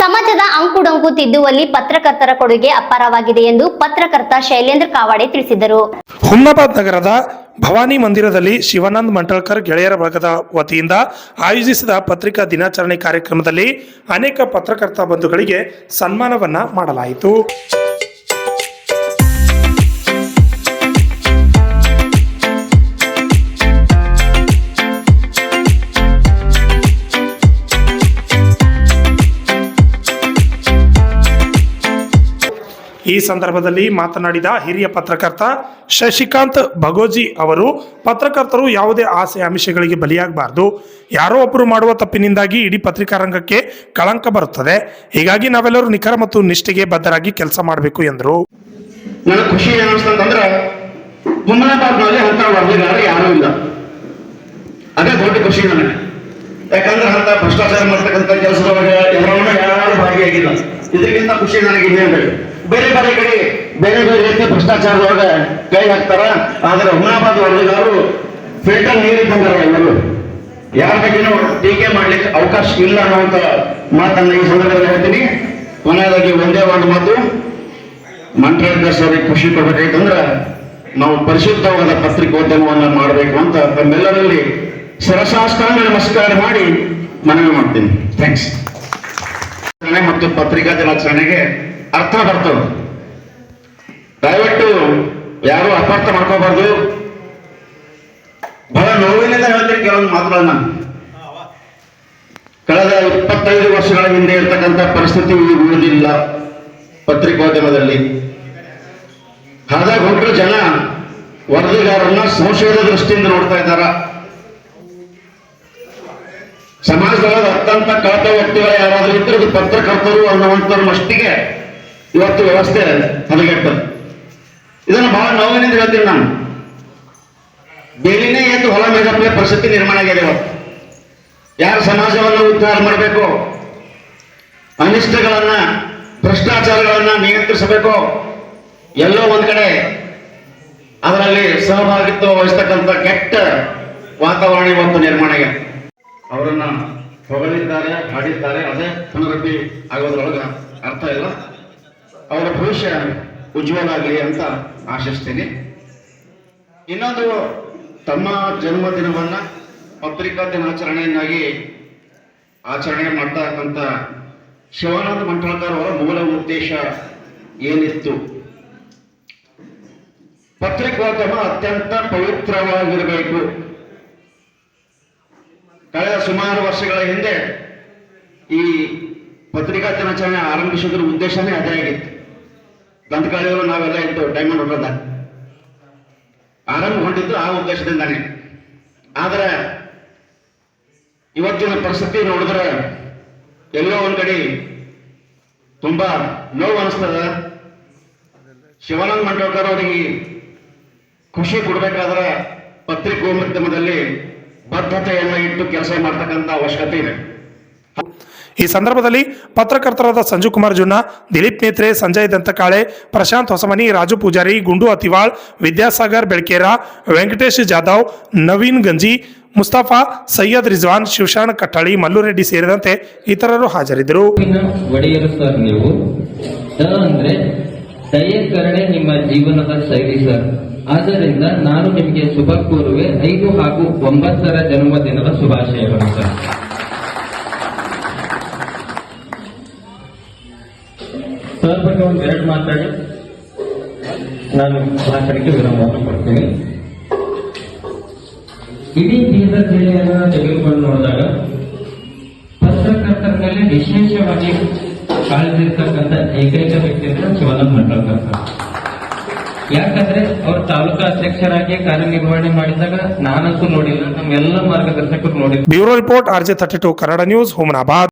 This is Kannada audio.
ಸಮಾಜದ ಅಂಕುಡೊಂಕು ತಿದ್ದುವಲ್ಲಿ ಪತ್ರಕರ್ತರ ಕೊಡುಗೆ ಅಪಾರವಾಗಿದೆ ಎಂದು ಪತ್ರಕರ್ತ ಶೈಲೇಂದ್ರ ಕಾವಾಡೆ ತಿಳಿಸಿದರು. ಹುಮ್ನಾಬಾದ್ ನಗರದ ಭವಾನಿ ಮಂದಿರದಲ್ಲಿ ಶಿವಾನಂದ್ ಮಂಟಳ್ಕರ್ ಗೆಳೆಯರ ಬಳಗದ ವತಿಯಿಂದ ಆಯೋಜಿಸಿದ ಪತ್ರಿಕಾ ದಿನಾಚರಣೆ ಕಾರ್ಯಕ್ರಮದಲ್ಲಿ ಅನೇಕ ಪತ್ರಕರ್ತ ಬಂಧುಗಳಿಗೆ ಸನ್ಮಾನವನ್ನ ಮಾಡಲಾಯಿತು. ಈ ಸಂದರ್ಭದಲ್ಲಿ ಮಾತನಾಡಿದ ಹಿರಿಯ ಪತ್ರಕರ್ತ ಶಶಿಕಾಂತ್ ಭಗೋಜಿ ಅವರು, ಪತ್ರಕರ್ತರು ಯಾವುದೇ ಆಸೆ ಆಮಿಷಗಳಿಗೆ ಬಲಿಯಾಗಬಾರದು. ಯಾರೋ ಒಬ್ಬರು ಮಾಡುವ ತಪ್ಪಿನಿಂದಾಗಿ ಇಡೀ ಪತ್ರಿಕಾ ರಂಗಕ್ಕೆ ಕಳಂಕ ಬರುತ್ತದೆ. ಹೀಗಾಗಿ ನಾವೆಲ್ಲರೂ ನಿಖರ ಮತ್ತು ನಿಷ್ಠೆಗೆ ಬದ್ಧರಾಗಿ ಕೆಲಸ ಮಾಡಬೇಕು ಎಂದರು. ನನಗೆ ಖುಷಿ ಏನು ಅನಿಸ್ತಂತಂದ್ರೆ ಹುಮನಾಬಾದ್ನಲ್ಲಿ ಅಂತ ವರದಿಗಾರರು ಯಾರೂ ಇಲ್ಲ. ಅದೇ ದೊಡ್ಡ ಖುಷಿ ನನಗೆ. ಯಾಕಂದ್ರೆ ಅಂತ ಭ್ರಷ್ಟಾಚಾರ ಮಾಡ್ತಕ್ಕಂಥ ಕೆಲಸದೊಳಗೆ ಎಲ್ಲರನ್ನೂ ಯಾರು ಭಾಗಿಯಾಗಿಲ್ಲ. ಇದಕ್ಕಿಂತ ಖುಷಿ ನನಗೆ ಇನ್ನೇನು ಬೇಕು ಬೇರೆ ಬೇರೆ ಕಡೆ ಬೇರೆ ಬೇರೆ ರೀತಿ ಭ್ರಷ್ಟಾಚಾರದೊಳಗೆ ಕೈ ಹಾಕ್ತಾರ. ಆದ್ರೆ ಹುಮನಾಬಾದ್ ವರದಿಗಾರರು ಫಿಲ್ಟರ್ ನೀರಿದ್ದಾರೆ ಎಲ್ಲರೂ ಯಾರ ಬಗ್ಗೆನೂ ಟೀಕೆ ಮಾಡ್ಲಿಕ್ಕೆ ಅವಕಾಶ ಇಲ್ಲ ಅನ್ನುವಂತ ಮಾತನ್ನ ಈ ಸಂದರ್ಭದಲ್ಲಿ ಹೇಳ್ತೀನಿ. ಕೊನೆಯದಾಗಿ ಒಂದೇ ಒಂದು ಮಾತು. ಮಂತ್ರಾಲಯ ಸರಿಗೆ ಖುಷಿ ಕೊಡ್ಬೇಕಾಯ್ತಂದ್ರ ನಾವು ಪರಿಶುದ್ಧವಾದ ಪತ್ರಿಕೋದ್ಯಮವನ್ನ ಮಾಡಬೇಕು ಅಂತ ತಮ್ಮೆಲ್ಲರಲ್ಲಿ ಸರಸಾಷ್ಟಾಂಗ ನಮಸ್ಕಾರ ಮಾಡಿ ಮನವಿ ಮಾಡ್ತೀನಿ. ಥ್ಯಾಂಕ್ಸ್ ಮತ್ತು ಪತ್ರಿಕಾ ದಿನಾಚರಣೆಗೆ ಅರ್ಥ ಬರ್ತದೆ. ದಯವಿಟ್ಟು ಯಾರು ಅಪಾರ್ಥ ಮಾಡ್ಕೋಬಾರ್ದು. ಬಹಳ ನೋವಿನಿಂದ ಹೇಳ್ತೀನಿ ಕೆಲವೊಂದು ಮಾತುಗಳನ್ನ. ಕಳೆದ ಇಪ್ಪತ್ತೈದು ವರ್ಷಗಳ ಹಿಂದೆ ಇರ್ತಕ್ಕಂಥ ಪರಿಸ್ಥಿತಿ ಉಳಿದಿಲ್ಲ ಪತ್ರಿಕೋದ್ಯಮದಲ್ಲಿ. ಹಾಗಾಗಿ ಹೊರಟು ಜನ ವರದಿಗಾರರನ್ನ ಸಂಶಯದ ದೃಷ್ಟಿಯಿಂದ ನೋಡ್ತಾ ಇದ್ದಾರ? ಸಮಾಜದೊಳಗೆ ಅತ್ಯಂತ ಕಳಪೆ ವ್ಯಕ್ತಿಗಳು ಯಾರಾದ್ರೂ ಇದ್ರೆ ಪತ್ರಕರ್ತರು ಅನ್ನುವಂಥವ್ರ ಮಟ್ಟಿಗೆ ಇವತ್ತು ವ್ಯವಸ್ಥೆ ಹದಗೆಟ್ಟದು ಇದನ್ನು ಬಹಳ ನೋವಿನಿಂದ ಹೇಳ್ತೀನಿ ನಾನು. ಬೇಲಿನೇ ಎದ್ದು ಹೊಲ ಮೇಗಪ್ಪಲೆ ಪರಿಸ್ಥಿತಿ ನಿರ್ಮಾಣ ಆಗಿದೆ ಇವತ್ತು. ಯಾರು ಸಮಾಜವನ್ನು ಉದ್ಧಾರ ಮಾಡಬೇಕು, ಅನಿಷ್ಟಗಳನ್ನ, ಭ್ರಷ್ಟಾಚಾರಗಳನ್ನ ನಿಯಂತ್ರಿಸಬೇಕು, ಎಲ್ಲೋ ಒಂದ್ ಕಡೆ ಅದರಲ್ಲಿ ಸಹಭಾಗಿತ್ವ ವಹಿಸ್ತಕ್ಕಂಥ ಕೆಟ್ಟ ವಾತಾವರಣ ಇವತ್ತು ನಿರ್ಮಾಣ ಆಗಿದೆ. ಅವರನ್ನ ಹೊಗಳಿದ್ದಾರೆ ಹಾಡಿದ್ದಾರೆ ಅದೇ ಪುನರಪಿ ಆಗೋದ್ರೊಳಗ ಅರ್ಥ ಇಲ್ಲ. ಅವರ ಭವಿಷ್ಯ ಉಜ್ವಲ ಆಗಲಿ ಅಂತ ಆಶಿಸ್ತೀನಿ. ಇನ್ನೊಂದು ತಮ್ಮ ಜನ್ಮದಿನವನ್ನ ಪತ್ರಿಕಾ ದಿನಾಚರಣೆಯನ್ನಾಗಿ ಆಚರಣೆ ಮಾಡ್ತಕ್ಕಂಥ ಶಿವಾನಂದ ಮಂಟಳ್ಕರ್ ಅವರ ಮೂಲ ಉದ್ದೇಶ ಏನಿತ್ತು? ಪತ್ರಿಕೋದ್ಯಮ ಅತ್ಯಂತ ಪವಿತ್ರವಾಗಿರಬೇಕು. ಕಳೆದ ಸುಮಾರು ವರ್ಷಗಳ ಹಿಂದೆ ಈ ಪತ್ರಿಕಾ ದಿನಾಚರಣೆ ಆರಂಭಿಸೋದ್ರ ಉದ್ದೇಶನೇ ಅದೇ ಆಗಿತ್ತು. ಗಂಧಕಾಳಿಯವರು ನಾವೆಲ್ಲ ಇತ್ತು ಡೈಮಂಡ್ ಹೊಡೆದ ಆರಂಭಗೊಂಡಿದ್ದು ಆ ಉದ್ದೇಶದಿಂದಾನೆ. ಆದರೆ, ಇವತ್ತಿನ ಪರಿಸ್ಥಿತಿ ನೋಡಿದ್ರೆ ಎಲ್ಲೋ ಒಂದ್ ಕಡೆ ತುಂಬಾ ನೋವು ಅನಿಸ್ತದ. ಶಿವಾನಂದ ಮಂಡೋಕರ್ ಅವರಿಗೆ ಖುಷಿ ಕೊಡ್ಬೇಕಾದ್ರೆ ಪತ್ರಿಕೋದ್ಯಮದಲ್ಲಿ ಬದ್ಧತೆಯನ್ನು ಇಟ್ಟು ಕೆಲಸ ಮಾಡ್ತಕ್ಕಂಥ ಅವಶ್ಯಕತೆ ಇದೆ. ಈ ಸಂದರ್ಭದಲ್ಲಿ ಪತ್ರಕರ್ತರಾದ ಸಂಜು ಕುಮಾರ್ ಜುನ್ನ, ದಿಲೀಪ್ ನೇತ್ರೆ, ಸಂಜಯ್ ದಂತಕಾಳೆ, ಪ್ರಶಾಂತ್ ಹೊಸಮನಿ, ರಾಜು ಪೂಜಾರಿ, ಗುಂಡು ಅತಿವಾಳ್, ವಿದ್ಯಾಸಾಗರ್ ಬೆಳಕೇರ, ವೆಂಕಟೇಶ್ ಜಾಧವ್, ನವೀನ್ ಗಂಜಿ, ಮುಸ್ತಫಾ ಸೈಯದ್ ರಿಜ್ವಾನ್, ಶಿವಶಾನ್ ಕಟ್ಟಾಳಿ ಮಲ್ಲುರೆಡ್ಡಿ ಸೇರಿದಂತೆ ಇತರರು ಹಾಜರಿದ್ದರು. ದಯಕರಣೆ ನಿಮ್ಮ ಜೀವನದ ಶೈಲಿ ಸರ್. ಆದ್ದರಿಂದ ನಾನು ನಿಮಗೆ ಶುಭ ಕೋರುವೆ. ಐದು ಹಾಗೂ ಒಂಬತ್ತರ ಜನ್ಮದಿನದ ಶುಭಾಶಯಗಳು ಸರ್. ಬಗ್ಗೆ ಒಂದು ಎರಡು ಮಾತಾಡಿ. ನಾನು ಭಾಷಣಕ್ಕೆ ವಿರಾಮವನ್ನು ಕೊಡ್ತೀನಿ. ಇಡೀ ಬೀದರ್ ಜಿಲ್ಲೆಯನ್ನ ತೆಗೆದುಕೊಂಡು ನೋಡಿದಾಗ ಪತ್ರಕರ್ತರ ಮೇಲೆ ವಿಶೇಷವಾಗಿ ಕಾಳಜಿ ಇರ್ತಕ್ಕಂಥ ಏಕೈಕ ವ್ಯಕ್ತಿ ಅಂದ್ರೆ ಶಿವಾನಂದ ಮಂಡಳ್ಕರ್ ಯಾಕಂದ್ರೆ ಅವ್ರ ತಾಲೂಕಾ ಅಧ್ಯಕ್ಷರಾಗಿ ಕಾರ್ಯನಿರ್ವಹಣೆ ಮಾಡಿದಾಗ ನಾನಂತೂ ನೋಡಿಲ್ಲ. ನಮ್ಮೆಲ್ಲ ಮಾರ್ಗದರ್ಶಕರು ನೋಡಿಲ್ಲ bureau report RJ thirty two Kannada news, Humnabad.